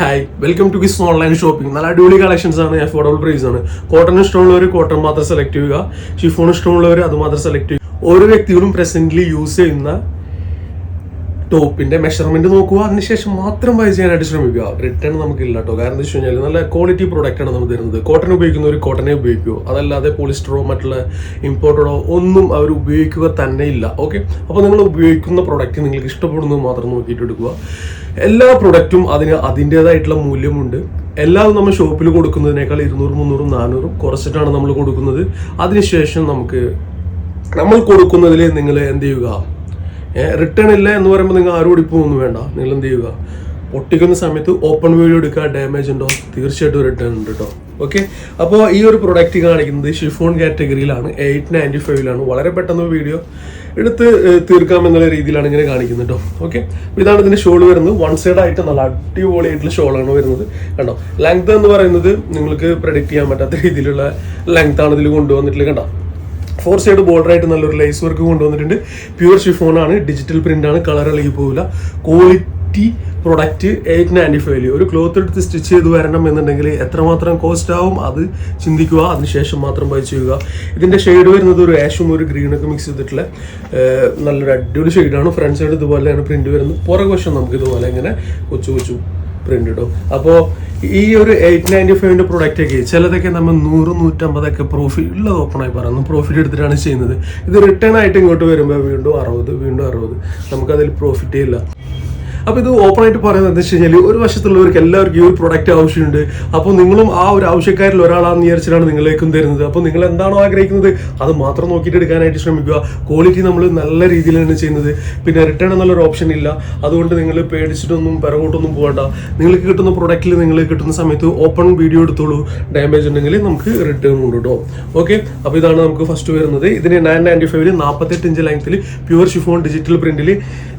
Hi welcome to Kiss online shopping നല്ല അടിപൊളി collections ആണ് അഫോർഡബിൾ പ്രൈസ് ആണ്. കോട്ടൺ ഇഷ്ടമുള്ളവർ കോട്ടൺ മാത്രം സെലക്ട് ചെയ്യുക. ഷിഫോൺ ഇഷ്ടമുള്ളവർ അത് മാത്രം സെലക്ട് ചെയ്യുക. ഓരോ വ്യക്തികളും പ്രസന്റ്ലി യൂസ് ചെയ്യുന്ന ടോപ്പിന്റെ മെഷർമെന്റ് നോക്കുക. അതിനുശേഷം മാത്രം ബൈ ചെയ്യാനായിട്ട് ശ്രമിക്കുക. റിട്ടേൺ നമുക്കില്ല കേട്ടോ കാരണം എന്താ വെച്ച് കഴിഞ്ഞാൽ നല്ല ക്വാളിറ്റി പ്രോഡക്റ്റ് ആണ് നമ്മൾ തരുന്നത്. കോട്ടൺ ഉപയോഗിക്കുന്നവർ കോട്ടനെ ഉപയോഗിക്കൂ. അതല്ലാതെ പോളിസ്റ്ററോ മറ്റുള്ള ഇമ്പോർട്ടഡോ ഒന്നും അവർ ഉപയോഗിക്കുക തന്നെ ഇല്ല. ഓക്കെ അപ്പോൾ നിങ്ങൾ ഉപയോഗിക്കുന്ന പ്രോഡക്റ്റ് നിങ്ങൾക്ക് ഇഷ്ടപ്പെടുന്നത് മാത്രം നോക്കിയിട്ട് എടുക്കുക. എല്ലാ പ്രൊഡക്റ്റും അതിന് അതിന്റെതായിട്ടുള്ള മൂല്യമുണ്ട്. എല്ലാം നമ്മൾ ഷോപ്പിൽ കൊടുക്കുന്നതിനേക്കാൾ ഇരുന്നൂറും മുന്നൂറും നാനൂറും കുറച്ചിട്ടാണ് നമ്മൾ കൊടുക്കുന്നത്. അതിനുശേഷം നമുക്ക് നമ്മൾ കൊടുക്കുന്നതിൽ നിങ്ങൾ എന്ത് ചെയ്യുക? റിട്ടേൺ ഇല്ല എന്ന് പറയുമ്പോൾ നിങ്ങൾ ആരും ഒടിപ്പൊന്നും വേണ്ട. നിങ്ങൾ എന്ത് ചെയ്യുക? പൊട്ടിക്കുന്ന സമയത്ത് ഓപ്പൺ വീഡിയോ എടുക്കുക. ഡാമേജ് ഉണ്ടോ? തീർച്ചയായിട്ടും റിട്ടേൺ ഉണ്ട് കേട്ടോ ഓക്കെ അപ്പോൾ ഈ ഒരു പ്രൊഡക്റ്റ് കാണിക്കുന്നത് ഷിഫോൺ കാറ്റഗറിയിലാണ് എയ്റ്റ് നയന്റി ഫൈവിലാണ് വളരെ പെട്ടെന്ന് വീഡിയോ എടുത്ത് തീർക്കാം തീർക്കാമെന്നുള്ള രീതിയിലാണ് ഇങ്ങനെ കാണിക്കുന്നത് കേട്ടോ ഓക്കെ ഇതാണ് ഇതിന്റെ ഷോൾ വരുന്നത്. വൺ സൈഡ് ആയിട്ട് നല്ല അടിപൊളിയായിട്ടുള്ള ഷോളാണ് വരുന്നത്. കണ്ടോ? ലെങ്ത് എന്ന് പറയുന്നത് നിങ്ങൾക്ക് പ്രഡിക്റ്റ് ചെയ്യാൻ പറ്റാത്ത രീതിയിലുള്ള ലെങ്ത് ആണ് ഇതിൽ കൊണ്ടുവന്നിട്ടുള്ളത്. കണ്ടോ? ഫോർ സൈഡ് ബോർഡർ ആയിട്ട് നല്ലൊരു ലൈസ് വർക്ക് കൊണ്ടുവന്നിട്ടുണ്ട്. പ്യൂർ ഷിഫോൺ ആണ്. ഡിജിറ്റൽ പ്രിന്റ് ആണ്. കളർ ഇളകി പോവില്ല. ക്വാളിറ്റി പ്രൊഡക്റ്റ് എയ്റ്റ് നയന്റി ഫൈവിൽ ഒരു ക്ലോത്ത് എടുത്ത് സ്റ്റിച്ച് ചെയ്ത് വരണം എന്നുണ്ടെങ്കിൽ എത്രമാത്രം കോസ്റ്റ് ആവും അത് ചിന്തിക്കുക അതിനുശേഷം മാത്രം ബൈ ചെയ്യുക. ഇതിന്റെ ഷെയ്ഡ് വരുന്നത് ഒരു ആഷും ഒരു ഗ്രീനൊക്കെ മിക്സ് ചെയ്തിട്ടുള്ള നല്ലൊരു അടിപൊളി ഷെയ്ഡാണ് ഫ്രണ്ട് സൈഡ് ഇതുപോലെയാണ് പ്രിന്റ് വരുന്നത്. പുറകു വശം നമുക്ക് ഇതുപോലെ ഇങ്ങനെ കൊച്ചു കൊച്ചു പ്രിന്റ് ഇടും. അപ്പോൾ ഈ ഒരു എയ്റ്റ് നയന്റി ഫൈവിന്റെ പ്രൊഡക്റ്റൊക്കെ ചിലതൊക്കെ നമ്മൾ നൂറ് നൂറ്റമ്പതൊക്കെ പ്രോഫിറ്റ് ഉള്ളത് ഓപ്പണായി പറയുന്നു പ്രോഫിറ്റ് എടുത്തിട്ടാണ് ചെയ്യുന്നത്. ഇത് റിട്ടേൺ ആയിട്ട് ഇങ്ങോട്ട് വരുമ്പോൾ വീണ്ടും അറുപത് വീണ്ടും അറുപത്. നമുക്കതിൽ പ്രോഫിറ്റേ ഇല്ല. അപ്പോൾ ഇത് ഓപ്പൺ ആയിട്ട് പറയുന്നത് എന്താ വെച്ച് കഴിഞ്ഞാൽ ഒരു വശത്തുള്ളവർക്ക് എല്ലാവർക്കും ഈ ഒരു പ്രൊഡക്റ്റ് ആവശ്യമുണ്ട്. അപ്പോൾ നിങ്ങളും ആ ഒരു ആവശ്യക്കാരിൽ ഒരാളാണെന്ന് വിചാരിച്ചിട്ടാണ് നിങ്ങളേക്കും തരുന്നത്. അപ്പോൾ നിങ്ങൾ എന്താണോ ആഗ്രഹിക്കുന്നത് അത് മാത്രം നോക്കിയിട്ട് എടുക്കാനായിട്ട് ശ്രമിക്കുക. ക്വാളിറ്റി നമ്മൾ നല്ല രീതിയിലാണ് ചെയ്യുന്നത്. പിന്നെ റിട്ടേൺ എന്നുള്ളൊരു ഓപ്ഷൻ ഇല്ല. അതുകൊണ്ട് നിങ്ങൾ പേടിച്ചിട്ടൊന്നും പിറകോട്ടൊന്നും പോകണ്ട. നിങ്ങൾക്ക് കിട്ടുന്ന പ്രൊഡക്റ്റിൽ നിങ്ങൾ കിട്ടുന്ന സമയത്ത് ഓപ്പൺ വീഡിയോ എടുത്തോളൂ. ഡാമേജ് ഉണ്ടെങ്കിൽ നമുക്ക് റിട്ടേൺ ഉണ്ട് കേട്ടോ ഓക്കെ അപ്പോൾ ഇതാണ് നമുക്ക് ഫസ്റ്റ് വരുന്നത്. ഇതിന് നയൻ നയന്റി ഫൈവിൽ നാൽപ്പത്തെട്ട് ഇഞ്ച് ലെങ്ത്തിൽ പ്യുവർ ഷിഫോൺ ഡിജിറ്റൽ പ്രിന്റിൽ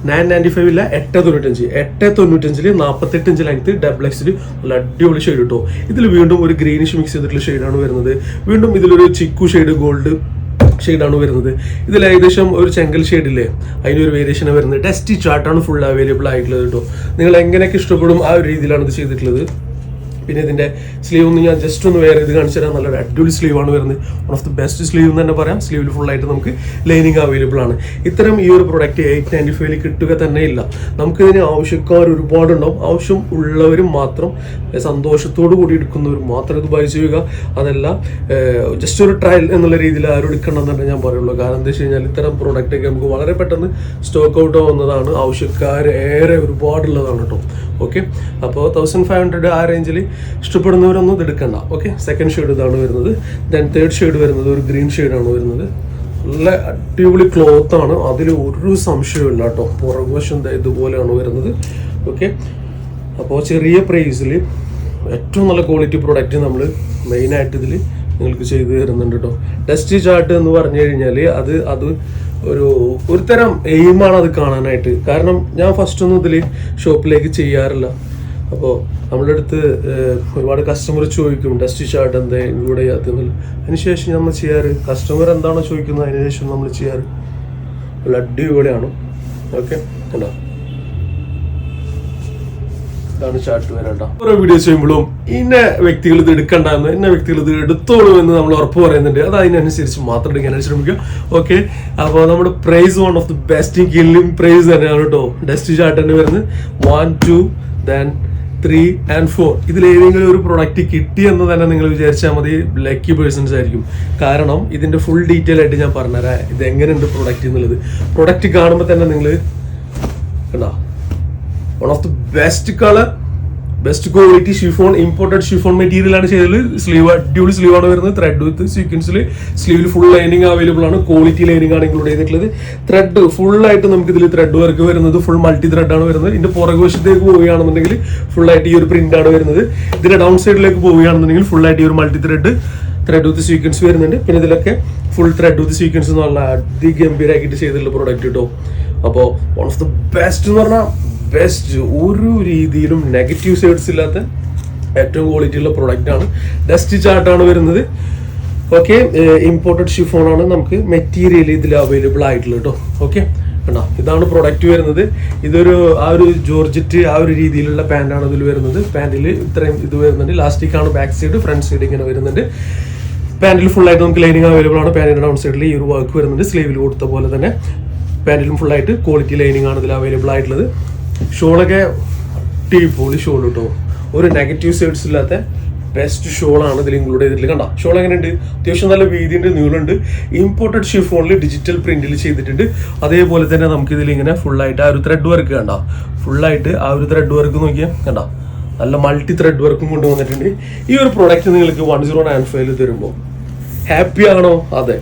നയൻ നയന്റി ഫൈവില്ല എട്ട് തൊണ്ണൂറ്റഞ്ച് എട്ട് തൊണ്ണൂറ്റഞ്ചിൽ നാൽപ്പത്തെട്ട് ഇഞ്ച് ലെങ്ത് ഡബിൾ എക്സിൽ നല്ല അടിപൊളി ഷെയ്ഡ് കിട്ടും ഇതിൽ വീണ്ടും ഒരു ഗ്രീനിഷ് മിക്സ് ചെയ്തിട്ടുള്ള ഷെയ്ഡാണ് വരുന്നത്. വീണ്ടും ഇതിലൊരു ചിക്കു ഷെയ്ഡ് ഗോൾഡ് ഷെയ്ഡാണ് വരുന്നത്. ഇതിൽ ഏകദേശം ഒരു ചെങ്കൽ ഷെയ്ഡില്ലേ അതിനൊരു വേരിയേഷൻ വരുന്നത്. ടെസ്റ്റ് ചാർട്ടാണ് ഫുൾ അവൈലബിൾ ആയിട്ടുള്ളത് കേട്ടോ നിങ്ങൾ എങ്ങനെയൊക്കെ ഇഷ്ടപ്പെടും ആ ഒരു രീതിയിലാണ് ഇത് ചെയ്തിട്ടുള്ളത്. പിന്നെ ഇതിന്റെ സ്ലീവ് ഒന്ന് ഞാൻ ജസ്റ്റ് ഒന്ന് വേറെ ഇത് കാണിച്ചു തരാം. നല്ലൊരു അടിപൊളി സ്ലീവ് ആണ് വരുന്നത്. One of the best sleeve എന്ന് തന്നെ പറയാം. സ്ലീവിൽ ഫുൾ ആയിട്ട് നമുക്ക് ലൈനിങ് അവൈലബിൾ ആണ്. ഇത്തരം ഈ ഒരു പ്രൊഡക്റ്റ് എയ്റ്റ് നയന്റി ഫൈവിൽ കിട്ടുക തന്നെ ഇല്ല. നമുക്ക് ഇതിന് ആവശ്യക്കാർ ഒരുപാടുണ്ടാവും. ആവശ്യം ഉള്ളവരും മാത്രം സന്തോഷത്തോടു കൂടി എടുക്കുന്നവർ മാത്രം ഇത് ബൈ ചെയ്യുക. അതല്ല ജസ്റ്റ് ഒരു ട്രയൽ എന്നുള്ള രീതിയിൽ ആരും എടുക്കണം ഞാൻ പറയുള്ളൂ. കാരണം എന്താ വെച്ച് കഴിഞ്ഞാൽ ഇത്തരം പ്രൊഡക്റ്റ് ഒക്കെ നമുക്ക് വളരെ പെട്ടെന്ന് സ്റ്റോക്ക് ഔട്ട് ആവുന്നതാണ്. ആവശ്യക്കാർ ഏറെ ഒരുപാടുള്ളതാണ് കേട്ടോ. ഓക്കെ അപ്പോൾ തൗസൻഡ് ഫൈവ് ഹൺഡ്രഡ് ആ റേഞ്ചിൽ ഇഷ്ടപ്പെടുന്നവരൊന്നും ഇത് എടുക്കണ്ട. ഓക്കെ സെക്കൻഡ് ഷെയ്ഡ് ഇതാണ് വരുന്നത്. ദെൻ തേർഡ് ഷെയ്ഡ് വരുന്നത് ഒരു ഗ്രീൻ ഷെയ്ഡാണ് വരുന്നത്. നല്ല അടിപൊളി ക്ലോത്ത് ആണ്. അതിൽ ഒരു സംശയമില്ല കേട്ടോ പുറകുവശം ഇതുപോലെയാണ് വരുന്നത്. ഓക്കെ അപ്പോൾ ചെറിയ പ്രൈസിൽ ഏറ്റവും നല്ല ക്വാളിറ്റി പ്രൊഡക്റ്റ് നമ്മൾ മെയിനായിട്ട് ഇതിൽ നിങ്ങൾക്ക് ചെയ്തു തരുന്നുണ്ട് കേട്ടോ ടെസ്റ്റ് ചാർട്ട് എന്ന് പറഞ്ഞു കഴിഞ്ഞാൽ അത് അത് ഒരു ഒരു തരം എയിമാണ് അത് കാണാനായിട്ട്. കാരണം ഞാൻ ഫസ്റ്റ് ഒന്നും ഇതിൽ ഷോപ്പിലേക്ക് ചെയ്യാറില്ല. അപ്പോൾ നമ്മുടെ അടുത്ത് ഒരുപാട് കസ്റ്റമർ ചോദിക്കും ഡസ്റ്റ് ചാർട്ട് എന്താ? ഇൻക്ലൂഡ് ചെയ്യാത്തതെന്നില്ല അതിനുശേഷം നമ്മൾ ചെയ്യാറ്. കസ്റ്റമർ എന്താണോ ചോദിക്കുന്നത് അതിനുശേഷം നമ്മൾ ചെയ്യാറ്. നല്ല അടിപൊളിയാണ്. ഓക്കെ? കണ്ടോ? ഓരോ വീഡിയോ ചെയ്യുമ്പോഴും ഇന്ന വ്യക്തികൾ ഇത് എടുക്കണ്ട എന്ന് ഇന്ന വ്യക്തികൾ ഇത് എടുത്തോളൂ എന്ന് നമ്മൾ ഉറപ്പ് പറയുന്നുണ്ട്. അത് അതിനനുസരിച്ച് മാത്രം എടുക്കാനായിട്ട് ശ്രമിക്കുക. ഓക്കെ അപ്പോൾ നമ്മുടെ price one of the best killing price തന്നെയാണ് കേട്ടോ. ഡസ്റ്റ് ചാർട്ട് തന്നെ വരുന്നത്. One two then three and four ഇതിൽ ഏതെങ്കിലും ഒരു പ്രൊഡക്റ്റ് കിട്ടി എന്ന് തന്നെ നിങ്ങൾ വിചാരിച്ചാൽ മതി. ലക്കി പേഴ്സൺസ് ആയിരിക്കും. കാരണം ഇതിന്റെ ഫുൾ ഡീറ്റെയിൽ ആയിട്ട് ഞാൻ പറഞ്ഞുതരാം. ഇത് എങ്ങനെയുണ്ട് പ്രൊഡക്റ്റ് എന്നുള്ളത്. പ്രൊഡക്റ്റ് കാണുമ്പോൾ തന്നെ നിങ്ങൾ കണ്ടോ? One of the best colour best quality chiffon imported chiffon material ആണ് ചെയ്തത്. സ്ലീവ് അടിപൊളി സ്ലീവ് ആണ് വരുന്നത്. ത്രെഡ് വിത്ത് സീക്വൻസിൽ സ്ലീവിൽ ഫുൾ ലൈനിങ് അവൈലബിൾ ആണ്. ക്വാളിറ്റി ലൈനിങ് ആണ് ഇൻക്ലൂഡ് ചെയ്തിട്ടുള്ളത്. ത്രെഡ് ഫുൾ ആയിട്ട് നമുക്ക് ഇതിൽ ത്രെഡ് വർക്ക് വരുന്നത്. ഫുൾ മൾട്ടി ത്രെഡ് ആണ് വരുന്നത്. ഇതിന്റെ പുറകു വശത്തേക്ക് പോവുകയാണെന്നുണ്ടെങ്കിൽ ഫുൾ ആയിട്ട് ഈ ഒരു പ്രിന്റ് ആണ് വരുന്നത്. ഇതിന്റെ ഡൗൺ സൈഡിലേക്ക് പോവുകയാണെന്നുണ്ടെങ്കിൽ ഫുൾ ആയിട്ട് ഈ ഒരു multi thread thread with sequence വരുന്നുണ്ട്. പിന്നെ ഇതിലൊക്കെ ഫുൾ ത്രെഡ് വിത്ത് സീക്വൻസ് എന്ന് പറഞ്ഞാൽ അതിഗംഭീരമാക്കിയിട്ട് ചെയ്തിട്ടുള്ള പ്രോഡക്റ്റ് കിട്ടും അപ്പോൾ വൺ ഓഫ് ദ ബെസ്റ്റ് എന്ന് പറഞ്ഞാൽ ബെസ്റ്റ് ഒരു രീതിയിലും നെഗറ്റീവ് സൈഡ്സ് ഇല്ലാത്ത ഏറ്റവും ക്വാളിറ്റി ഉള്ള പ്രൊഡക്റ്റ് ആണ്. ഡസ്റ്റ് ചാർട്ടാണ് വരുന്നത്. ഓക്കെ ഇമ്പോർട്ടഡ് ആണ് നമുക്ക് മെറ്റീരിയൽ ഇതിൽ അവൈലബിൾ ആയിട്ടുള്ള കേട്ടോ ഓക്കെ കണ്ടോ? ഇതാണ് പ്രൊഡക്റ്റ് വരുന്നത്. ഇതൊരു ആ ഒരു ജോർജറ്റ് ആ ഒരു രീതിയിലുള്ള പാന്റാണ് ഇതിൽ വരുന്നത്. പാന്റിൽ ഇത്രയും ഇത് വരുന്നുണ്ട്. ലാസ്റ്റിക് ആണ് ബാക്ക് സൈഡ് ഫ്രണ്ട് സൈഡ് ഇങ്ങനെ വരുന്നുണ്ട്. പാന്റിൽ ഫുൾ ആയിട്ട് നമുക്ക് ലൈനിങ് അവൈലബിൾ ആണ്. പാന്റിന്റെ ഡൗൺ സൈഡിൽ ഈ ഒരു വർക്ക് വരുന്നുണ്ട്. സ്ലീവിൽ കൊടുത്ത പോലെ തന്നെ. പാന്റിലും ഫുൾ ആയിട്ട് ക്വാളിറ്റി ലൈനിങ് ആണ് ഇതിൽ അവൈലബിൾ ആയിട്ടുള്ളത്. ഷോളൊക്കെ പോളി ഷോൾ കിട്ടോ. ഒരു നെഗറ്റീവ് സൈഡ്സ് ഇല്ലാത്ത ബെസ്റ്റ് ഷോളാണ് ഇതിൽ ഇൻക്ലൂഡ് ചെയ്തിട്ടുള്ളത്. കണ്ടോ? ഷോൾ എങ്ങനെയുണ്ട്? അത്യാവശ്യം നല്ല വീതിയുണ്ട് നീളമുണ്ട്. ഇമ്പോർട്ടഡ് ഷിഫോണിൽ ഡിജിറ്റൽ പ്രിന്റിൽ ചെയ്തിട്ടുണ്ട്. അതേപോലെ തന്നെ നമുക്ക് ഇതിൽ ഇങ്ങനെ ഫുൾ ആയിട്ട് ആ ഒരു ത്രെഡ് വർക്ക് കണ്ട? ഫുൾ ആയിട്ട് ആ ഒരു ത്രെഡ് വർക്ക് നോക്കിയാൽ കണ്ട? നല്ല മൾട്ടി ത്രെഡ് വർക്കും കൊണ്ടുവന്നിട്ടുണ്ട്. ഈ ഒരു പ്രോഡക്റ്റ് നിങ്ങൾക്ക് വൺ സീറോ നയൻ ഫൈവിൽ തരുമ്പോൾ ഹാപ്പി ആണോ? അതെ.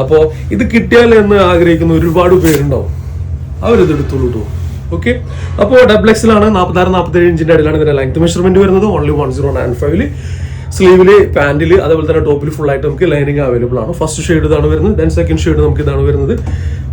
അപ്പോൾ ഇത് കിട്ടിയാൽ എന്ന് ആഗ്രഹിക്കുന്ന ഒരുപാട് പേരുണ്ടാവും. അവരിതെടുത്തോളൂ കേട്ടോ ഓക്കെ അപ്പോൾ ഡബിൾ എക്സിലാണ് നാൽപ്പത്താറ് നാൽപ്പത്തേഴ് ഇഞ്ചിന്റെ ഇടയിലാണ് ഇതിന്റെ ലെങ്ത് മെഷർമെന്റ് വരുന്നത്. ഓൺലി വൺ സീറോ നയൻ ഫൈവിൽ സ്ലീവിൽ പാന്റിൽ അതേപോലെ തന്നെ ടോപ്പിൽ ഫുൾ ആയിട്ട് നമുക്ക് ലൈനിങ് അവൈലബിൾ ആണ്. ഫസ്റ്റ് ഷെയ്ഡ് ഇതാണ് വരുന്നത്. ദെൻ സെക്കൻഡ് ഷെയ്ഡ് നമുക്ക് ഇതാണ് വരുന്നത്.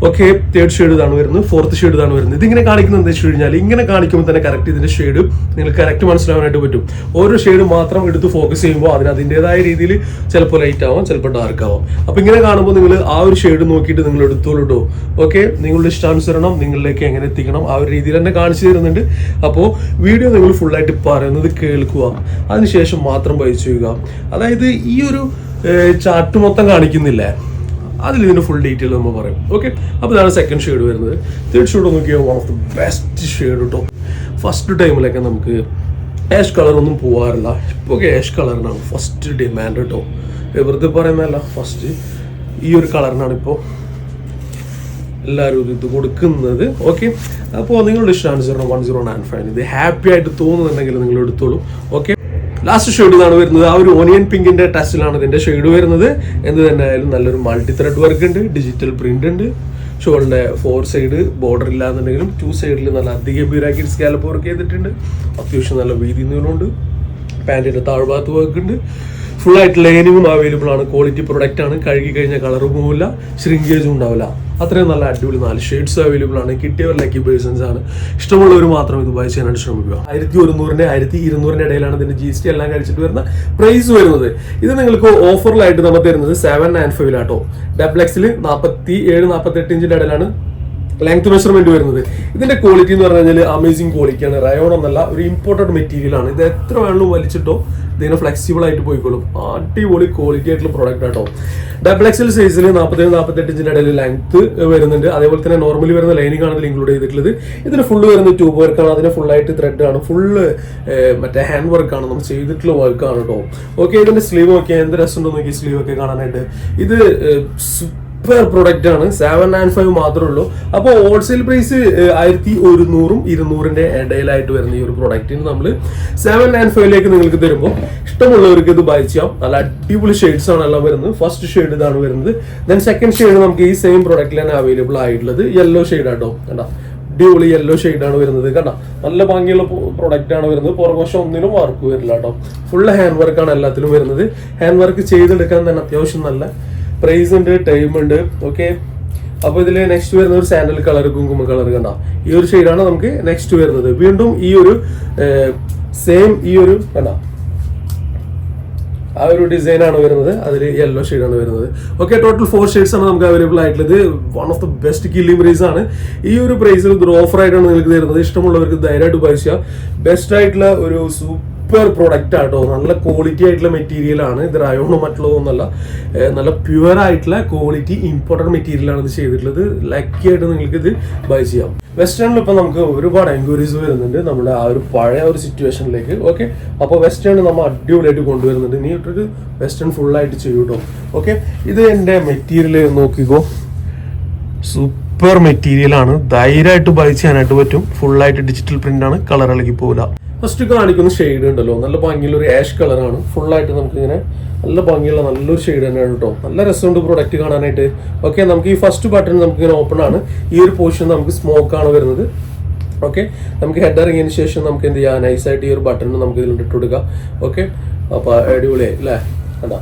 ഓക്കെ തേർഡ് ഷെയ്ഡ് ഇതാണ് വരുന്നത്. ഫോർത്ത് ഷെയ്ഡ് ഇതാണ് വരുന്നത്. ഇതിങ്ങനെ കാണിക്കുന്നത് എന്താ വെച്ച് കഴിഞ്ഞാൽ ഇങ്ങനെ കാണിക്കുമ്പോൾ തന്നെ കറക്റ്റ് ഇതിന്റെ ഷെയ്ഡ് നിങ്ങൾ കറക്റ്റ് മനസ്സിലാവാനായിട്ട് പറ്റും. ഓരോ ഷെയ്ഡ് മാത്രം എടുത്ത് ഫോക്കസ് ചെയ്യുമ്പോൾ അതിന് അതിന്റെതായ രീതിയിൽ ചിലപ്പോൾ ലൈറ്റ് ആവാം ചിലപ്പോൾ ഡാർക്ക് ആവാം. അപ്പൊ ഇങ്ങനെ കാണുമ്പോൾ നിങ്ങൾ ആ ഒരു ഷെയ്ഡ് നോക്കിയിട്ട് നിങ്ങൾ എടുത്തോളൂ കേട്ടോ ഓക്കെ നിങ്ങളുടെ ഇഷ്ടാനുസരണം നിങ്ങളിലേക്ക് എങ്ങനെ എത്തിക്കണം ആ ഒരു രീതിയിൽ തന്നെ കാണിച്ചു തരുന്നുണ്ട്. അപ്പോൾ വീഡിയോ നിങ്ങൾ ഫുള്ളായിട്ട് പറയുന്നത് കേൾക്കുക. അതിനുശേഷം മാത്രം പഠിച്ചു ചെയ്യുക അതായത് ഈ ഒരു ചാർട്ട് മൊത്തം കാണിക്കുന്നില്ലേ? അതിൽ ഇതിന്റെ ഫുൾ ഡീറ്റെയിൽ നമ്മൾ പറയും. ഓക്കെ അപ്പോൾ ഇതാണ് സെക്കൻഡ് ഷെയ്ഡ് വരുന്നത്. തേർഡ് ഷെയ്ഡ് നോക്കിയാൽ one of the best shade കേട്ടോ ഫസ്റ്റ് ടൈമിലൊക്കെ നമുക്ക് ആഷ് കളറൊന്നും പോകാറില്ല ഇപ്പോൾ ആഷ് കളറിനാണ് ഫസ്റ്റ് ഡിമാൻഡ് കേട്ടോ വെറുതെ പറയുന്നതല്ല. ഫസ്റ്റ് ഈ ഒരു കളറിനാണ് ഇപ്പോൾ എല്ലാവരും ഇത് കൊടുക്കുന്നത്. ഓക്കെ അപ്പോൾ നിങ്ങളുടെ ഇഷ്ടാനുസരണം വൺ സീറോ നയൻ ഫൈവ് ഇത് ഹാപ്പി ആയിട്ട് തോന്നുന്നുണ്ടെങ്കിൽ നിങ്ങൾ എടുത്തോളൂ. ഓക്കെ ലാസ്റ്റ് ഷെയ്ഡ് ഇതാണ് വരുന്നത്. ആ ഒരു ഓനിയൻ പിങ്കിന്റെ ടച്ചിലാണ് ഇതിന്റെ ഷെയ്ഡ് വരുന്നത്. എന്ത് തന്നെ ആയാലും നല്ലൊരു മൾട്ടി ത്രെഡ് വർക്ക് ഉണ്ട്. ഡിജിറ്റൽ പ്രിന്റ് ഉണ്ട്. ഷോളിന്റെ ഫോർ സൈഡ് ബോർഡർ ഇല്ലാന്നുണ്ടെങ്കിലും ടു സൈഡിൽ നല്ല അധികം സ്കാലപ്പ് വർക്ക് ചെയ്തിട്ടുണ്ട്. അത്യാവശ്യം നല്ല വീതി നീളമുണ്ട്. പാന്റിന്റെ താഴ്ഭാഗത്ത് വർക്ക് ഉണ്ട് ഫുൾ ആയിട്ട് ലൈനിങ്ങും അവൈലബിൾ ആണ്. ക്വാളിറ്റി പ്രൊഡക്റ്റ് ആണ്. കഴുകി കഴിഞ്ഞാൽ കളർ പോവില്ല. ശ്രിങ്കേജും ഉണ്ടാവില്ല. അത്രയും നല്ല അടിപൊളി നാല് ഷെയ്ഡ്സ് അവൈലബിൾ ആണ്. കിട്ടിയവർ ലക്കി പേഴ്സൺസ് ആണ്. ഇഷ്ടമുള്ളവർ മാത്രം ഇത് ബൈ ചെയ്യാനായിട്ട് ശ്രമിക്കുക. ആയിരത്തി ഒരുന്നൂറിന്റെ ആയിരത്തി ഇരുന്നൂറിന്റെ ഇടയിലാണ് ഇതിന്റെ ജി എസ് ടി എല്ലാം കഴിച്ചിട്ട് വരുന്ന പ്രൈസ് വരുന്നത്. ഇത് നിങ്ങൾക്ക് ഓഫറിലായിട്ട് നമ്മൾ തരുന്നത് സെവൻ നയൻ ഫൈവിലാട്ടോ ഡബ്ലക്സിൽ നാൽപ്പത്തി ഏഴ് നാൽപ്പത്തെട്ട് ഇഞ്ചിന്റെ ഇടയിലാണ് ലെങ്ത് മെഷർമെന്റ് വരുന്നത്. ഇതിന്റെ ക്വാളിറ്റി എന്ന് പറഞ്ഞു കഴിഞ്ഞാൽ അമേസിംഗ് ക്വാളിറ്റിയാണ് റയോൺ എന്നല്ല ഒരു ഇമ്പോർട്ടന്റ് മെറ്റീരിയൽ ആണ്. ഇത് എത്ര വേണമെങ്കിലും വലിച്ചിട്ടോ ഇതിനെ ഫ്ലെക്സിബിൾ ആയിട്ട് പോയിക്കോളും. അടിപൊളി ക്വാളിറ്റി ആയിട്ടുള്ള പ്രോഡക്റ്റ് ആട്ടോ. ഡബിൾ എക്സൽ സൈസിൽ നാൽപ്പത്തേഴ് നാൽപ്പത്തെട്ട് ഇഞ്ചിന്റെ ഇടയിൽ ലെങ്ത് വരുന്നുണ്ട്. അതേപോലെ തന്നെ നോർമലി വരുന്ന ലൈനിങ് ആണ് ഇതിൽ ഇൻക്ലൂഡ് ചെയ്തിട്ടുള്ളത്. ഇതിന് ഫുള്ള് വരുന്ന ട്യൂബ് വർക്കാണ് അതിന് ഫുൾ ആയിട്ട് ത്രെഡ് ആണ്. ഫുള്ള് മറ്റേ ഹാൻഡ് വർക്കാണ് നമ്മൾ ചെയ്തിട്ടുള്ള വർക്കാണ് കേട്ടോ ഓക്കെ ഇതിന്റെ സ്ലീവ് ഒക്കെ എന്ത് രസമുണ്ടോ നോക്കി സ്ലീവ് ഒക്കെ കാണാനായിട്ട്. ഇത് സൂപ്പർ പ്രൊഡക്റ്റ് ആണ്. സെവൻ നയൻ ഫൈവ് മാത്രമേ ഉള്ളൂ. അപ്പോൾ ഹോൾസെയിൽ പ്രൈസ് ആയിരത്തി ഒരുന്നൂറും ഇരുന്നൂറിന്റെ ഇടയിലായിട്ട് വരുന്ന ഈ ഒരു പ്രൊഡക്റ്റിന് നമ്മൾ സെവൻ നയൻ ഫൈവിലേക്ക് നിങ്ങൾക്ക് തരുമ്പോൾ ഇഷ്ടമുള്ളവർക്ക് ഇത് ബൈ ചെയ്യാം. നല്ല അടിപൊളി ഷെയ്ഡ്സ് ആണ് എല്ലാം വരുന്നത്. ഫസ്റ്റ് ഷെയ്ഡ് ഇതാണ് വരുന്നത്. ദെൻ സെക്കൻഡ് ഷെയ്ഡ് നമുക്ക് ഈ സെയിം പ്രൊഡക്റ്റിൽ തന്നെ അവൈലബിൾ ആയിട്ടുള്ളത് യെല്ലോ ഷെയ്ഡ് ആട്ടോ. കണ്ടോ? അടിപൊളി യെല്ലോ ആണ് വരുന്നത്. കണ്ട? നല്ല ഭംഗിയുള്ള പ്രൊഡക്റ്റ് ആണ് വരുന്നത്. പുറകുവശം ഒന്നിനും വർക്ക് വരില്ല കേട്ടോ. ഫുള്ള് ഹാൻഡ് വർക്കാണ് എല്ലാത്തിലും വരുന്നത്. ഹാൻഡ് വർക്ക് ചെയ്തെടുക്കാൻ തന്നെ അത്യാവശ്യം നല്ല പ്രൈസ് ഉണ്ട് ടൈം ഉണ്ട് ഓക്കെ അപ്പൊ ഇതിൽ നെക്സ്റ്റ് വരുന്ന ഒരു സാൻഡൽ കളർ കുങ്കുമ കളർ കണ്ട. ഈ ഒരു ഷെയ്ഡാണ് നമുക്ക് നെക്സ്റ്റ് വരുന്നത്. വീണ്ടും ഈ ഒരു സെയിം ഈ ഒരു കണ്ട. ആ ഒരു ഡിസൈൻ ആണ് വരുന്നത്. അതിൽ യെല്ലോ ആണ് വരുന്നത്. ഓക്കെ ടോട്ടൽ ഫോർ ഷെയ്ഡ്സ് ആണ് നമുക്ക് അവൈലബിൾ ആയിട്ടുള്ളത്. One of the best killing price ആണ്. ഈ ഒരു പ്രൈസിൽ ഇത് ഓഫർ ആയിട്ടാണ് നിങ്ങൾക്ക് തരുന്നത്. ഇഷ്ടമുള്ളവർക്ക് ധൈര്യമായിട്ട് ഉപയോഗിച്ചാൽ ബെസ്റ്റ് ആയിട്ടുള്ള ഒരു സൂപ്പർ പ്രൊഡക്റ്റ് ആട്ടോ നല്ല ക്വാളിറ്റി ആയിട്ടുള്ള മെറ്റീരിയൽ ആണ്. ഇത് റയോണോ മറ്റുള്ളതൊന്നുമല്ല. നല്ല പ്യുവർ ആയിട്ടുള്ള ക്വാളിറ്റി ഇമ്പോർട്ടന്റ് മെറ്റീരിയലാണ് ഇത് ചെയ്തിട്ടുള്ളത്. ലക്കി ആയിട്ട് നിങ്ങൾക്ക് ഇത് ബൈ ചെയ്യാം വെസ്റ്റേണിൽ ഇപ്പോൾ നമുക്ക് ഒരുപാട് എൻക്വയറീസ് വരുന്നുണ്ട്. നമ്മുടെ ആ ഒരു പഴയ ഒരു സിറ്റുവേഷനിലേക്ക് ഓക്കെ അപ്പോൾ വെസ്റ്റേൺ നമ്മൾ അടിപൊളിയായിട്ട് കൊണ്ടുവരുന്നുണ്ട്. നീ ഇട്ടൊരു വെസ്റ്റേൺ ഫുള്ളായിട്ട് ചെയ്യൂട്ടോ ഓക്കെ ഇത് എന്റെ മെറ്റീരിയൽ നോക്കിക്കോ. സൂപ്പർ മെറ്റീരിയൽ ആണ്. ധൈര്യമായിട്ട് ബൈ ചെയ്യാനായിട്ട് പറ്റും. ഫുള്ളായിട്ട് ഡിജിറ്റൽ പ്രിന്റ് ആണ്. കളർ ഇളകി പോകില്ല ഫസ്റ്റ് കാണിക്കുന്ന ഷെയ്ഡ് ഉണ്ടല്ലോ. നല്ല ഭംഗിയുള്ള ഒരു ആഷ് കളറാണ് ഫുൾ ആയിട്ട് നമുക്ക് ഇങ്ങനെ നല്ല ഭംഗിയുള്ള നല്ലൊരു ഷെയ്ഡ് തന്നെയാണ് കേട്ടോ നല്ല രസമുണ്ട് പ്രൊഡക്റ്റ് കാണാനായിട്ട്. ഓക്കെ നമുക്ക് ഈ ഫസ്റ്റ് ബട്ടൺ നമുക്ക് ഇങ്ങനെ ഓപ്പൺ ആണ്. ഈ ഒരു പോർഷൻ നമുക്ക് സ്മോക്ക് ആണ് വരുന്നത്. ഓക്കെ നമുക്ക് ഹെഡ് ഇറങ്ങിയതിന് ശേഷം നമുക്ക് എന്ത് ചെയ്യാം? നൈസായിട്ട് ഈ ഒരു ബട്ടൺ നമുക്ക് ഇതിൽ ഇട്ട് കൊടുക്കാം. ഓക്കെ അപ്പോൾ അടിപൊളിയായി അല്ലേ? അതാ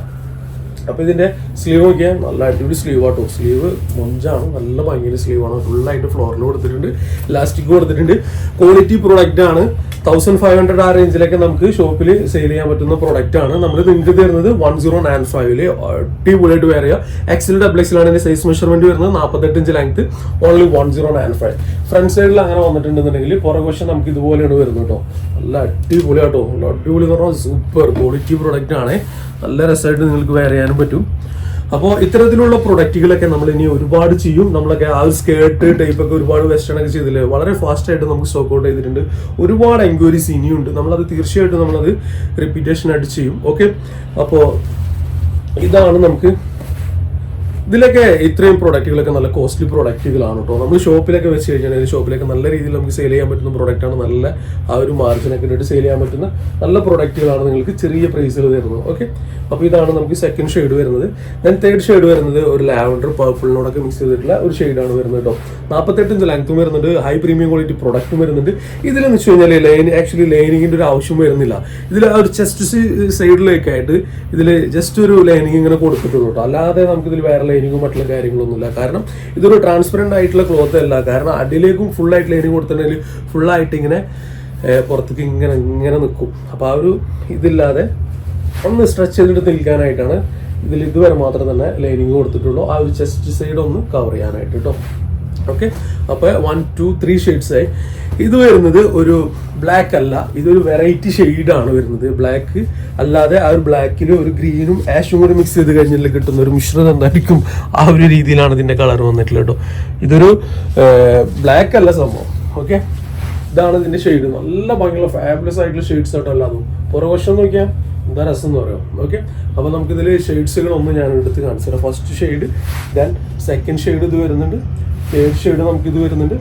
അപ്പൊ ഇതിന്റെ സ്ലീവ് നോക്കിയാൽ നല്ല അടിപൊളി സ്ലീവ് ആട്ടോ. സ്ലീവ് മൊഞ്ചാണ്. നല്ല ഭംഗിയുടെ സ്ലീവാണ് ഫുള്ളായിട്ട് ഫ്ലോറിൽ കൊടുത്തിട്ടുണ്ട്. ഇലാസ്റ്റിക് കൊടുത്തിട്ടുണ്ട്. ക്വാളിറ്റി പ്രൊഡക്റ്റ് ആണ്. തൗസൻഡ് ഫൈവ് ഹൺഡ്രഡ് ആ റേഞ്ചിലൊക്കെ നമുക്ക് ഷോപ്പിൽ സെയിൽ ചെയ്യാൻ പറ്റുന്ന പ്രൊഡക്റ്റ് ആണ്. നമ്മൾ നിങ്ങൾക്ക് തരുന്നത് വൺ സീറോ നയൻ ഫൈവിൽ അടിപൊളിയായിട്ട് വേറെ എക്സിൽ ഡബിൾ എക്സിലാണ് അതിന്റെ സൈസ് മെഷർമെന്റ് വരുന്നത്. നാൽപ്പത്തെട്ട് inch length only one zero nine five front സൈഡിൽ അങ്ങനെ വന്നിട്ടുണ്ടെന്നുണ്ടെങ്കിൽ പുറകുവശം നമുക്ക് ഇതുപോലെയാണ് വരുന്നത് കേട്ടോ നല്ല അടിപൊളിയാട്ടോ. നല്ല അടിപൊളി എന്ന് പറഞ്ഞാൽ സൂപ്പർ ക്വാളിറ്റി പ്രൊഡക്റ്റ് ആണ്. നല്ല രസമായിട്ട് നിങ്ങൾക്ക് വെയർ ചെയ്യാനും പറ്റും. അപ്പോൾ ഇത്തരത്തിലുള്ള പ്രൊഡക്റ്റുകളൊക്കെ നമ്മൾ ഇനി ഒരുപാട് ചെയ്യും. നമ്മളൊക്കെ ആ സ്കേർട്ട് ടൈപ്പ് ഒക്കെ ഒരുപാട് വെസ്റ്റേൺ ഒക്കെ ചെയ്തില്ലേ? വളരെ ഫാസ്റ്റ് ആയിട്ട് നമുക്ക് സ്റ്റോക്ക് ഔട്ട് ചെയ്തിട്ടുണ്ട്. ഒരുപാട് എൻക്വയറീസ് ഇനിയുണ്ട്. നമ്മളത് തീർച്ചയായിട്ടും നമ്മളത് റിപ്പീറ്റേഷൻ ആയിട്ട് ചെയ്യും. ഓക്കെ അപ്പോൾ ഇതാണ് നമുക്ക് ഇതിലൊക്കെ ഇത്രയും പ്രൊഡക്റ്റുകളൊക്കെ നല്ല കോസ്റ്റ്ലി പ്രൊഡക്റ്റുകളാണ് കേട്ടോ നമ്മൾ ഷോപ്പിലൊക്കെ വെച്ച് കഴിഞ്ഞാൽ ഷോപ്പിലൊക്കെ നല്ല രീതിയിൽ നമുക്ക് സെയിൽ ചെയ്യാൻ പറ്റുന്ന പ്രൊഡക്റ്റാണ് നല്ല ആ ഒരു മാർജിനൊക്കെ ഇട്ടിട്ട് സെയിൽ ചെയ്യാൻ പറ്റുന്ന നല്ല പ്രൊഡക്റ്റുകളാണ് നിങ്ങൾക്ക് ചെറിയ പ്രൈസിൽ തരുന്നത്. ഓക്കെ അപ്പോൾ ഇതാണ് നമുക്ക് സെക്കൻഡ് ഷെയ്ഡ് വരുന്നത്. ദെൻ തേർഡ് ഷെയ്ഡ് വരുന്നത് ഒരു ലാവൻഡർ പേർപ്പിളിനോടൊക്കെ മിക്സ് ചെയ്തിട്ടുള്ള ഒരു ഷെയ്ഡാണ് വരുന്നത് കേട്ടോ നാൽപ്പത്തെട്ടിഞ്ച് ലെങ്ത്തും വരുന്നുണ്ട്. ഹൈ പ്രീമിയം ക്വാളിറ്റി പ്രൊഡക്റ്റും വരുന്നുണ്ട്. ഇതിലെന്ന് വെച്ച് കഴിഞ്ഞാൽ ലൈൻ ആക്ച്വലി ലൈനിങ്ങിന്റെ ഒരു ആവശ്യം വരുന്നില്ല. ഇതിൽ ആ ഒരു ചെസ്റ്റ് സൈഡിലേക്കായിട്ട് ഇതിൽ ജസ്റ്റ് ഒരു ലൈനിങ് ഇങ്ങനെ കൊടുത്തിട്ടുള്ളൂ കേട്ടോ അല്ലാതെ നമുക്ക് ഇതിൽ വേറെ ലൈനിങ്ങും മറ്റുള്ള കാര്യങ്ങളൊന്നുമില്ല. കാരണം ഇതൊരു ട്രാൻസ്പെറന്റ് ആയിട്ടുള്ള ക്ലോത്ത് അല്ല. കാരണം അടിയിലേക്കും ഫുൾ ആയിട്ട് ലൈനിങ് കൊടുത്തിട്ടുണ്ടെങ്കിൽ ഫുള്ളായിട്ട് ഇങ്ങനെ പുറത്തേക്ക് ഇങ്ങനെ ഇങ്ങനെ നിൽക്കും. അപ്പോൾ ആ ഒരു ഇതില്ലാതെ ഒന്ന് സ്ട്രെച്ച് ചെയ്തിട്ട് നിൽക്കാനായിട്ടാണ് ഇതിൽ ഇതുവരെ മാത്രം തന്നെ ലൈനിങ് കൊടുത്തിട്ടുള്ളൂ. ആ ഒരു ചെസ്റ്റ് സൈഡ് ഒന്ന് കവർ ചെയ്യാനായിട്ട് കേട്ടോ ഓക്കെ? അപ്പോൾ വൺ ടു ത്രീ ഷെയ്ഡ്സ് ആയി. ഇത് വരുന്നത് ഒരു ബ്ലാക്ക് അല്ല. ഇതൊരു വെറൈറ്റി ഷെയ്ഡാണ് വരുന്നത്. ബ്ലാക്ക് അല്ലാതെ ആ ഒരു ബ്ലാക്കിൽ ഒരു ഗ്രീനും ആഷും കൂടി മിക്സ് ചെയ്ത് കഴിഞ്ഞാൽ കിട്ടുന്ന ഒരു മിശ്രിതം എന്തായിരിക്കും ആ ഒരു രീതിയിലാണ് ഇതിന്റെ കളർ വന്നിട്ടുള്ളത് കേട്ടോ. ഇതൊരു ബ്ലാക്ക് അല്ല സംഭവം. ഓക്കെ? ഇതാണ് ഇതിന്റെ ഷെയ്ഡ് നല്ല ഭംഗിയുള്ള ഫാബുലസ് ആയിട്ടുള്ള ഷെയ്ഡ്സ് ആയിട്ടോ അല്ലാതും പുറവശം നോക്കിയാൽ എന്താ രസം എന്ന് പറയാം. ഓക്കെ? അപ്പോൾ നമുക്കിതിൽ ഷെയ്ഡ്സുകൾ ഒന്ന് ഞാൻ എടുത്ത് കാണിച്ചു തരാം. First shade then second shade ഇത് വരുന്നുണ്ട്. തേർഡ് ഷെയ്ഡ് നമുക്ക് ഇത് വരുന്നുണ്ട്.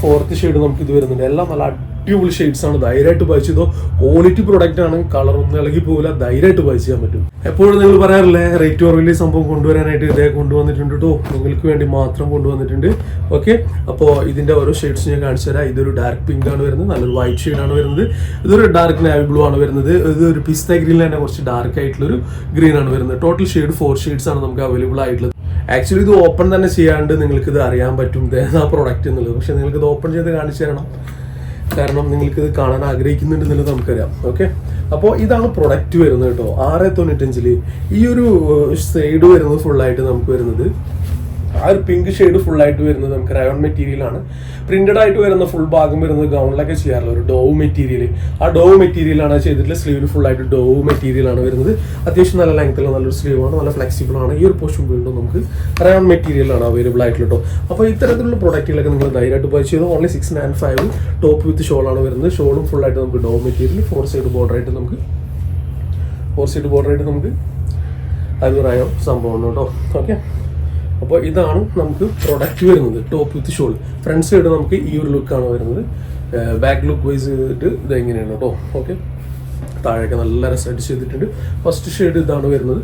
ഫോർത്ത് ഷെയ്ഡ് നമുക്ക് ഇത് വരുന്നുണ്ട്. എല്ലാം നല്ല അടിപൊളി ഷെയ്ഡ്സ് ആണ്. ധൈര്യമായിട്ട് ബൈ ചെയ്തോ. ക്വാളിറ്റി പ്രൊഡക്റ്റ് ആണ്. കളർ ഒന്നും ഇളകി പോകില്ല ധൈര്യമായിട്ട് ബൈ ചെയ്യാൻ പറ്റും. എപ്പോഴും നിങ്ങൾ പറയാറില്ലേ റേറ്റ് കുറവിൽ സംഭവം കൊണ്ടുവരാനായിട്ട് ഇതേ കൊണ്ടുവന്നിട്ടുണ്ട് കേട്ടോ നിങ്ങൾക്ക് വേണ്ടി മാത്രം കൊണ്ടുവന്നിട്ടുണ്ട്. ഓക്കെ അപ്പോൾ ഇതിന്റെ ഓരോ ഷെയ്ഡ്സ് ഞാൻ കാണിച്ചു തരാം. ഇതൊരു ഡാർക്ക് പിങ്ക് ആണ് വരുന്നത്. നല്ലൊരു വൈറ്റ് ഷെയ്ഡ് ആണ് വരുന്നത്. ഇതൊരു ഡാർക്ക് നാവി ബ്ലൂ ആണ് വരുന്നത്. ഇതൊരു പിസ്ത ഗ്രീനിൽ തന്നെ കുറച്ച് ഡാർക്ക് ആയിട്ടുള്ളൊരു ഗ്രീൻ ആണ് വരുന്നത്. ടോട്ടൽ ഷെയ്ഡ് ഫോർ ഷെയ്ഡ്സ് ആണ് നമുക്ക് അവൈലബിൾ ആയിട്ടുള്ളത്. ആക്ച്വലി ഇത് ഓപ്പൺ തന്നെ ചെയ്യാണ്ട് നിങ്ങൾക്ക് ഇത് അറിയാൻ പറ്റും. ആ പ്രോഡക്റ്റ് എന്നുള്ളത്. പക്ഷെ നിങ്ങൾക്ക് ഇത് ഓപ്പൺ ചെയ്ത് കാണിച്ചു തരണം. കാരണം നിങ്ങൾക്ക് ഇത് കാണാൻ ആഗ്രഹിക്കുന്നുണ്ടെന്നുള്ളത് നമുക്കറിയാം. ഓക്കെ അപ്പോൾ ഇതാണ് പ്രൊഡക്റ്റ് വരുന്നത് കേട്ടോ. ആറ് തൊണ്ണൂറ്റഞ്ചിൽ ഈ ഒരു സൈഡ് വരുന്നത് ഫുള്ളായിട്ട് നമുക്ക് വരുന്നത്. ആ ഒരു പിങ്ക് ഷെയ്ഡ് ഫുൾ ആയിട്ട് വരുന്നത് നമുക്ക് റയോൺ മെറ്റീരിയൽ ആണ്. പ്രിന്റഡ് ആയിട്ട് വരുന്ന ഫുൾ ഭാഗം വരുന്നത് ഗൗണിലൊക്കെ ചെയ്യാറുള്ള ഒരു ഡോവ് മെറ്റീരിയൽ ആ ഡോവ് മെറ്റീരിയൽ ആണ് ചെയ്തിട്ടുള്ള സ്ലീവിൽ ഫുൾ ആയിട്ട് ഡോവ് മെറ്റീരിയൽ ആണ് വരുന്നത്. അത്യാവശ്യം നല്ല ലെങ്ത്തുള്ള നല്ലൊരു സ്ലീവ് ആണ് നല്ല ഫ്ലെക്സിബിൾ ആണ്. ഈ ഒരു പോർഷൻ വീണ്ടും നമുക്ക് റയോൺ മെറ്റീരിയൽ ആണ് അവൈലബിൾ ആയിട്ടുള്ള കേട്ടോ അപ്പോൾ ഇത്തരത്തിലുള്ള പ്രൊഡക്റ്റുകളൊക്കെ നിങ്ങൾ ധൈര്യമായിട്ട് പർച്ചേസ് ചെയ്തു? Only six nine five top with shawl ആണ് വരുന്നത്. ഷോളും ഫുൾ ആയിട്ട് നമുക്ക് dough material four side border ആയിട്ട് നമുക്ക് ഫോർ സൈഡ് ബോർഡർ ആയിട്ട് നമുക്ക് അത് പറയാം സംഭവമാണ് കേട്ടോ ഓക്കെ അപ്പോൾ ഇതാണ് നമുക്ക് പ്രൊഡക്റ്റ് വരുന്നത് top with shawl front side നമുക്ക് ഈ ഒരു ലുക്കാണ് വരുന്നത്. ബാക്ക് ലുക്ക് വൈസ് ചെയ്തിട്ട് ഇത് എങ്ങനെയാണ് കേട്ടോ ഓക്കെ താഴെയൊക്കെ നല്ല രസമായിട്ട് ചെയ്തിട്ടുണ്ട്. ഫസ്റ്റ് ഷെയ്ഡ് ഇതാണ് വരുന്നത്.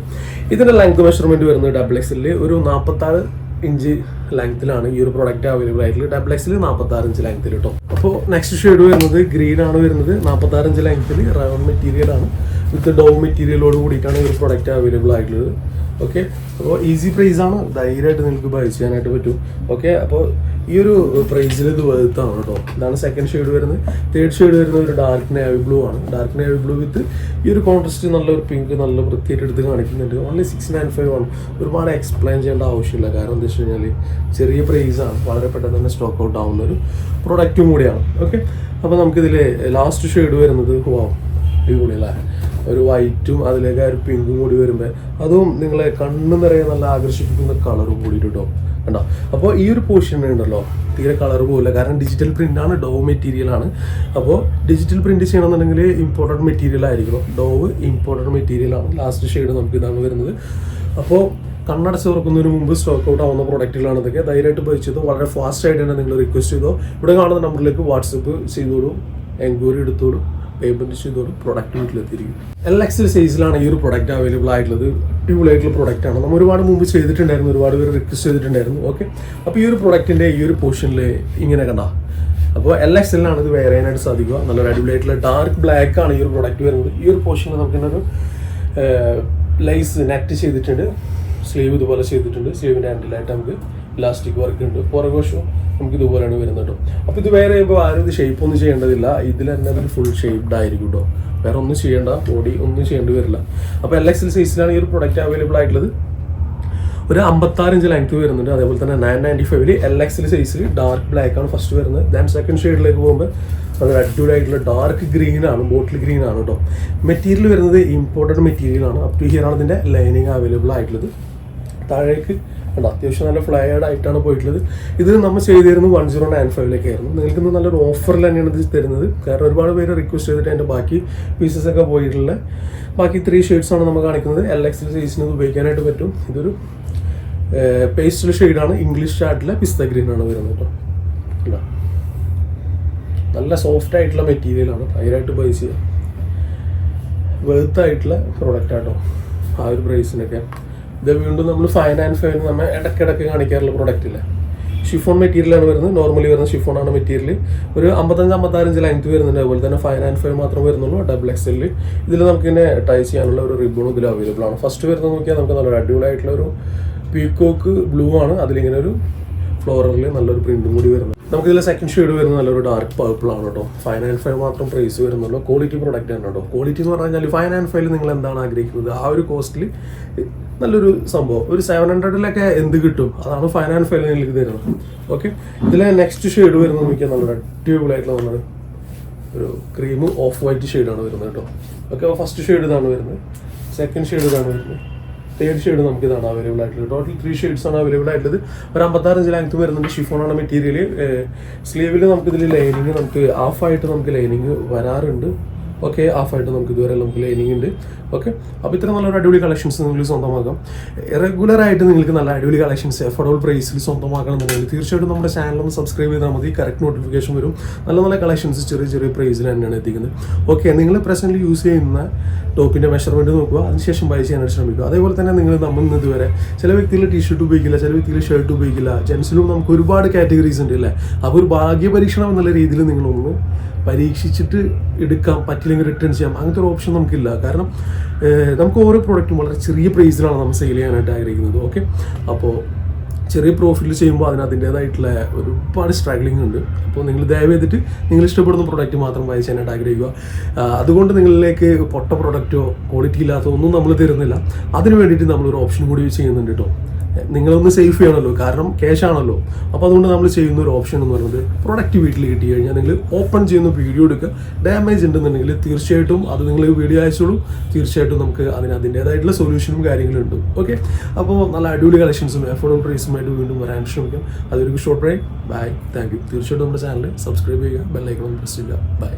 ഇതിന്റെ ലെങ്ത് മെഷർമെന്റ് വരുന്നത് ഡബിൾ എക്സിൽ ഒരു നാൽപ്പത്താറ് ഇഞ്ച് ലെങ്ത്തിലാണ് ഈ ഒരു പ്രൊഡക്റ്റ് അവൈലബിൾ ആയിട്ടുള്ളത്. ഡബിൾ എക്സിൽ നാൽപ്പത്താറ് ഇഞ്ച് ലെങ്ത്തിൽ കേട്ടോ അപ്പോൾ നെക്സ്റ്റ് ഷെയ്ഡ് വരുന്നത് ഗ്രീൻ ആണ് വരുന്നത്. നാൽപ്പത്താറ് ഇഞ്ച് ലെങ്ത്തിൽ റൗണ്ട് മെറ്റീരിയലാണ് വിത്ത് ഡോ മെറ്റീരിയലോട് കൂടിയിട്ടാണ് ഈ ഒരു പ്രൊഡക്റ്റ് അവൈലബിൾ ആയിട്ടുള്ളത്. ഓക്കെ അപ്പോൾ ഈസി പ്രൈസ് ആണ്? ധൈര്യമായിട്ട് നിങ്ങൾക്ക് ബൈ ചെയ്യാനായിട്ട് പറ്റും. ഓക്കെ അപ്പോൾ ഈ ഒരു പ്രൈസിൽ ഇത് വെറുത്താണ് കേട്ടോ ഇതാണ് സെക്കൻഡ് ഷെയ്ഡ് വരുന്നത്. തേർഡ് ഷെയ്ഡ് വരുന്ന ഒരു ഡാർക്ക് നേവി ബ്ലൂ ആണ്. ഡാർക്ക് നേവി ബ്ലൂ വിത്ത് ഈ ഒരു കോൺട്രസ്റ്റ് നല്ലൊരു പിങ്ക് നല്ല വൃത്തിയായിട്ട് എടുത്ത് കാണിക്കുന്നുണ്ട്. ഓൺലി സിക്സ് നയൻ ഫൈവ് ആണ്. ഒരുപാട് എക്സ്പ്ലെയിൻ ചെയ്യേണ്ട ആവശ്യമില്ല. കാരണം എന്താ വെച്ച് കഴിഞ്ഞാൽ ചെറിയ പ്രൈസാണ് വളരെ പെട്ടെന്ന് തന്നെ സ്റ്റോക്ക് ഔട്ട് ആവുന്ന ഒരു പ്രൊഡക്റ്റും കൂടിയാണ്. ഓക്കെ അപ്പോൾ നമുക്കിതിൽ ലാസ്റ്റ് ഷെയ്ഡ് വരുന്നത് വാ അടിപൊളിയല്ലേ? ഒരു വൈറ്റും അതിലേക്ക് ആ ഒരു പിങ്കും കൂടി വരുമ്പോൾ അതും നിങ്ങളെ കണ്ണു നിറയെ നല്ല ആകർഷിപ്പിക്കുന്ന കളറും കൂടി കേട്ടോ കണ്ടോ? അപ്പോൾ ഈ ഒരു പോർഷൻ ഉണ്ടല്ലോ തീരെ കളർ പോകില്ല കാരണം ഡിജിറ്റൽ പ്രിന്റ് ആണ് ഡോവ് മെറ്റീരിയൽ ആണ്. അപ്പോൾ ഡിജിറ്റൽ പ്രിന്റ് ചെയ്യണമെന്നുണ്ടെങ്കിൽ ഇമ്പോർട്ടന്റ് മെറ്റീരിയൽ ആയിരിക്കണം. ഡോവ് ഇമ്പോർട്ടന്റ് മെറ്റീരിയൽ ആണ്. ലാസ്റ്റ് ഷെയ്ഡ് നമുക്ക് ഇതാണ് വരുന്നത്. അപ്പോൾ കണ്ണടച്ച് തുറക്കുന്നതിന് മുമ്പ് സ്റ്റോക്ക് ഔട്ട് ആവുന്ന പ്രൊഡക്റ്റുകളാണ് ഇതൊക്കെ. ധൈര്യമായിട്ട് പറിച്ചത് വളരെ ഫാസ്റ്റ് ആയിട്ട് തന്നെ നിങ്ങൾ റിക്വസ്റ്റ് ചെയ്തോ ഇവിടെ കാണുന്ന നമ്പറിലേക്ക് വാട്സപ്പ് ചെയ്തോളൂ എൻക്വയറി എടുത്തോളൂ. പേയ്മെന്റ് ചെയ്തോളൂ പ്രൊഡക്റ്റ് വീട്ടിലെത്തിയിരിക്കും എൽ എക്സ് സൈസിലാണ് ഈ ഒരു പ്രൊഡക്റ്റ് അവൈലബിൾ ആയിട്ടുള്ളത്. അടിപൊളിയായിട്ടുള്ള പ്രൊഡക്റ്റ് ആണ്. നമ്മൾ ഒരുപാട് മുമ്പ് ചെയ്തിട്ടുണ്ടായിരുന്നു ഒരുപാട് പേര് റിക്വസ്റ്റ് ചെയ്തിട്ടുണ്ടായിരുന്നു. ഓക്കെ അപ്പോൾ ഈ ഒരു പ്രൊഡക്റ്റിന്റെ ഈ ഒരു പോർഷനിൽ ഇങ്ങനെ കണ്ട. അപ്പോൾ എൽ എക്സ് എല്ലാണ് ഇത് വെയർ ചെയ്യാനായിട്ട് സാധിക്കുക. നല്ലൊരു അടിപൊളിയായിട്ടുള്ള ഡാർക്ക് ബ്ലാക്ക് ആണ് ഈ ഒരു പ്രൊഡക്റ്റ് വരുന്നത്. ഈ ഒരു പോർഷനിൽ നമുക്ക് ഇന്നൊരു ലൈസ് നെറ്റ് ചെയ്തിട്ടുണ്ട്. സ്ലീവ് ഇതുപോലെ ചെയ്തിട്ടുണ്ട്. സ്ലീവിന്റെ ഹാൻഡിലായിട്ട് നമുക്ക് ഇലാസ്റ്റിക് വർക്ക് ഉണ്ട്. പുറകുവശവും നമുക്ക് ഇതുപോലെയാണ് വരുന്നത് കേട്ടോ അപ്പോൾ ഇത് വേറെ ചെയ്യുമ്പോൾ ആരും ഇത് ഷേപ്പ് ഒന്നും ചെയ്യേണ്ടതില്ല. ഇതിൽ തന്നെ അതിൽ ഫുൾ ഷേപ്ഡ് ആയിരിക്കും കേട്ടോ വേറെ ഒന്നും ചെയ്യേണ്ട. ബോഡി ഒന്നും ചെയ്യേണ്ടി വരില്ല. അപ്പോൾ എൽ എക്സ് എൽ സൈസിലാണ് ഈ ഒരു പ്രൊഡക്റ്റ് അവൈലബിൾ ആയിട്ടുള്ളത്. ഒരു അമ്പത്താറ് ഇഞ്ച് ലെങ്ത് വരുന്നുണ്ട്. അതേപോലെ തന്നെ നയൻ നയന്റി ഫൈവിൽ എൽ എക്സിൽ സൈസിൽ ഡാർക്ക് ബ്ലാക്ക് ആണ് ഫസ്റ്റ് വരുന്നത്. ദാൻ സെക്കൻഡ് ഷെയ്ഡിലേക്ക് പോകുമ്പോൾ നല്ല അടിപൊളിയായിട്ടുള്ള ഡാർക്ക് ഗ്രീൻ ആണ് ബോട്ടിൽ ഗ്രീൻ ആണ് കേട്ടോ മെറ്റീരിയൽ വരുന്നത് ഇമ്പോർട്ടന്റ് മെറ്റീരിയൽ ആണ്. അപ് ടു ഹിയർ ആണ് ഇതിന്റെ ലൈനിങ് അവൈലബിൾ ആയിട്ടുള്ളത്. താഴേക്ക് ഉണ്ട് അത്യാവശ്യം നല്ല ഫ്ലയേഡ് ആയിട്ടാണ് പോയിട്ടുള്ളത്. ഇത് നമ്മൾ ചെയ്തിരുന്നത് വൺ സീറോ നയൻ ഫൈവിലേക്ക് ആയിരുന്നു നിങ്ങൾക്ക് ഇന്ന് നല്ലൊരു ഓഫറിൽ തന്നെയാണ് ഇത് തരുന്നത്. കാരണം ഒരുപാട് പേര് റിക്വസ്റ്റ് ചെയ്തിട്ട് അതിന്റെ ബാക്കി പീസസ് ഒക്കെ പോയിട്ടുള്ള ബാക്കി ത്രീ ഷെയ്ഡ്സ് ആണ് നമ്മൾ കാണിക്കുന്നത്. എൽ എക്സിൽ സൈസിന് ഉപയോഗിക്കാനായിട്ട് പറ്റും. ഇതൊരു പേസ്റ്റൽ ഷെയ്ഡാണ് ഇംഗ്ലീഷ് ചാർട്ടിലെ പിസ്ത ഗ്രീൻ ആണ് വരുന്നത് കേട്ടോ. കണ്ടോ? നല്ല സോഫ്റ്റ് ആയിട്ടുള്ള മെറ്റീരിയലാണ് ഭയങ്കരമായിട്ട് പൈസ വെളുത്തായിട്ടുള്ള പ്രോഡക്റ്റ് ആട്ടോ ആ ഒരു പ്രൈസിനൊക്കെ ഇത് വീണ്ടും നമ്മൾ ഫൈൻ ആൻഡ് ഫൈൻ നമ്മൾ ഇടയ്ക്കിടയ്ക്ക് കാണിക്കാറുള്ള പ്രോഡക്റ്റ് ഇല്ല? ഷിഫോൺ മെറ്റീരിയലാണ് വരുന്നത്. നോർമലി വരുന്ന ഷിഫോൺ ആണ് മെറ്റീരിയൽ ഒരു അമ്പത്തഞ്ച് അമ്പത്താറഞ്ച് ലെങ്ത് വരുന്നുണ്ട്. അതുപോലെ തന്നെ ഫൈവ് ആൻഡ് ഫൈവ് മാത്രം വരുന്നുള്ളൂ. ഡബിൾ എക്സ് എല്ലിൽ ഇതിൽ നമുക്ക് ഇതിനെ ടൈ ചെയ്യാനുള്ള ഒരു റിബണും ഇതിൽ അവൈലബിൾ ആണ്. ഫസ്റ്റ് വരുന്നത് നോക്കിയാൽ നമുക്ക് നല്ലൊരു അടിപൊളിയായിട്ടുള്ള ഒരു പീക്കോക്ക് ബ്ലൂ ആണ്. അതിലിങ്ങനെ ഒരു ഫ്ലോററിൽ നല്ലൊരു പ്രിന്റും കൂടി വരുന്നത് നമുക്ക് ഇതിൽ സെക്കൻഡ് ഷെയ്ഡ് വരുന്നത് നല്ലൊരു ഡാർക്ക് പർപ്പിൾ ആണ് കേട്ടോ ഫൈവ് നയൻ ഫൈവ് മാത്രം പ്രൈസ് വരുന്നുള്ളൂ. ക്വാളിറ്റി പ്രോഡക്റ്റ് ആണ് കേട്ടോ ക്വാളിറ്റി എന്ന് പറഞ്ഞാൽ ഫൈവ് നയൻ ഫൈവിൽ നിങ്ങൾ എന്താണ് ആഗ്രഹിക്കുന്നത്? ആ ഒരു കോസ്റ്റിൽ നല്ലൊരു സംഭവം. ഒരു സെവൻ ഹൺഡ്രഡിലൊക്കെ എന്ത് കിട്ടും? അതാണ് ഫൈവ് നയൻ ഫൈവിൽ നിങ്ങൾക്ക് തരുന്നത്. ഓക്കെ ഇതിലെ നെക്സ്റ്റ് ഷെയ്ഡ് വരുന്നത് നോക്കിയാൽ നല്ലൊരു അടിപൊളിയായിട്ടുള്ള വന്നത് ഒരു ക്രീം ഓഫ് വൈറ്റ് ഷെയ്ഡാണ് വരുന്നത് കേട്ടോ ഓക്കെ ഫസ്റ്റ് ഷെയ്ഡ് ഇതാണ് വരുന്നത്. സെക്കൻഡ് ഷെയ്ഡ് ഇതാണ് വരുന്നത്. തേർഡ് ഷെയ്ഡ് നമുക്ക് ഇതാണ് അവൈലബിൾ ആയിട്ടുള്ളത്. ടോട്ടൽ ത്രീ ഷെയ്ഡ്സ് ആണ് അവൈലബിൾ ആയിട്ടുള്ളത്. ഒരു അമ്പത്താറ് ലെങ്ത് വരുന്നുണ്ട്. ഷിഫോണാണ് മെറ്റീരിയൽ സ്ലീവിൽ നമുക്ക് ഇതിൽ ലൈനിങ് നമുക്ക് ഹാഫ് ആയിട്ട് നമുക്ക് ലൈനിങ് വരാറുണ്ട്. ഓക്കെ ആയിട്ട് നമുക്ക് ഇതുവരെ നമുക്ക് ലൈനിങ് ഉണ്ട്. ഓക്കെ അപ്പോൾ ഇത്ര നല്ലൊരു അടിപൊളി കളക്ഷൻസ് നിങ്ങൾ സ്വന്തമാക്കാം. റെഗുലറായിട്ട് നിങ്ങൾക്ക് നല്ല അടിപൊളി കളക്ഷൻസ് എഫോർഡബിൾ പ്രൈസിൽ സ്വന്തമാക്കണം എന്നുണ്ടെങ്കിൽ തീർച്ചയായിട്ടും നമ്മുടെ ചാനൽ ഒന്ന് സബ്സ്ക്രൈബ് ചെയ്താൽ മതി. കറക്റ്റ് നോട്ടിഫിക്കേഷൻ വരും. നല്ല നല്ല കളക്ഷൻസ് ചെറിയ ചെറിയ പ്രൈസിൽ തന്നെയാണ് എത്തിക്കുന്നത്. ഓക്കെ നിങ്ങൾ പ്രസന്റ് യൂസ് ചെയ്യുന്ന ടോപ്പിന്റെ മെഷർമെന്റ് നോക്കുക. അതിനുശേഷം ബൈ ചെയ്യാനായിട്ട് ശ്രമിക്കുക. അതേപോലെ തന്നെ നിങ്ങൾ നമ്മൾ ഇതുവരെ ചില വ്യക്തികൾ ടീഷർട്ട് ഉപയോഗിക്കില്ല ചില വ്യക്തികൾ ഷർട്ട് ഉപയോഗിക്കില്ല. ജെൻസിലും നമുക്ക് ഒരുപാട് കാറ്റഗറീസ് ഉണ്ട് അല്ലേ? അപ്പോൾ ഒരു ഭാഗ്യ പരീക്ഷണം എന്നുള്ള രീതിയിൽ നിങ്ങളൊന്ന് പരീക്ഷിച്ചിട്ട് എടുക്കാം. പറ്റില്ലെങ്കിൽ റിട്ടേൺ ചെയ്യാം. അങ്ങനത്തെ ഒരു ഓപ്ഷൻ നമുക്കില്ല. കാരണം നമുക്ക് ഓരോ പ്രോഡക്റ്റും വളരെ ചെറിയ പ്രൈസിലാണ് നമ്മൾ സെയിൽ ചെയ്യാനായിട്ട് ആഗ്രഹിക്കുന്നത് ഓക്കെ അപ്പോൾ ചെറിയ പ്രോഫിറ്റിൽ ചെയ്യുമ്പോൾ അതിന് അതിന്റേതായിട്ടുള്ള ഒരുപാട് സ്ട്രഗ്ലിംഗ് ഉണ്ട്. അപ്പോൾ നിങ്ങൾ ദയവ് ചെയ്തിട്ട് നിങ്ങൾ ഇഷ്ടപ്പെടുന്ന പ്രോഡക്റ്റ് മാത്രം വായിച്ച് ചെയ്യാനായിട്ട് ആഗ്രഹിക്കുക. അതുകൊണ്ട് നിങ്ങളിലേക്ക് പൊട്ട പ്രോഡക്റ്റോ ക്വാളിറ്റി ഇല്ലാത്ത ഒന്നും നമ്മൾ തരുന്നില്ല. അതിന് വേണ്ടിയിട്ട് നമ്മളൊരു ഓപ്ഷൻ കൂടി ചെയ്യുന്നുണ്ട് കേട്ടോ നിങ്ങളൊന്ന് സേഫ് ചെയ്യണമല്ലോ കാരണം ക്യാഷ് ആണല്ലോ. അപ്പോൾ അതുകൊണ്ട് നമ്മൾ ചെയ്യുന്ന ഒരു ഓപ്ഷൻ എന്ന് പറയുന്നത് പ്രൊഡക്റ്റ് വീട്ടിൽ കിട്ടി കഴിഞ്ഞാൽ നിങ്ങൾ ഓപ്പൺ ചെയ്യുന്ന വീഡിയോ എടുക്കുക. ഡാമേജ് ഉണ്ടെന്നുണ്ടെങ്കിൽ തീർച്ചയായിട്ടും അത് നിങ്ങൾ വീഡിയോ അയച്ചോളൂ. തീർച്ചയായിട്ടും നമുക്ക് അതിന് അതിന്റേതായിട്ടുള്ള സൊല്യൂഷനും കാര്യങ്ങളും ഉണ്ട്. ഓക്കെ അപ്പോൾ നല്ല അടിപൊളി കളക്ഷൻസും എഫോർഡബിൾ പ്രൈസുമായിട്ട് വീണ്ടും വരാൻ ശ്രമിക്കാം. അതൊരു short break bye thank you തീർച്ചയായിട്ടും നമ്മുടെ ചാനൽ സബ്സ്ക്രൈബ് ചെയ്യുക ബെല്ലൈക്കണം പ്രസ് ചെയ്യുക. ബൈ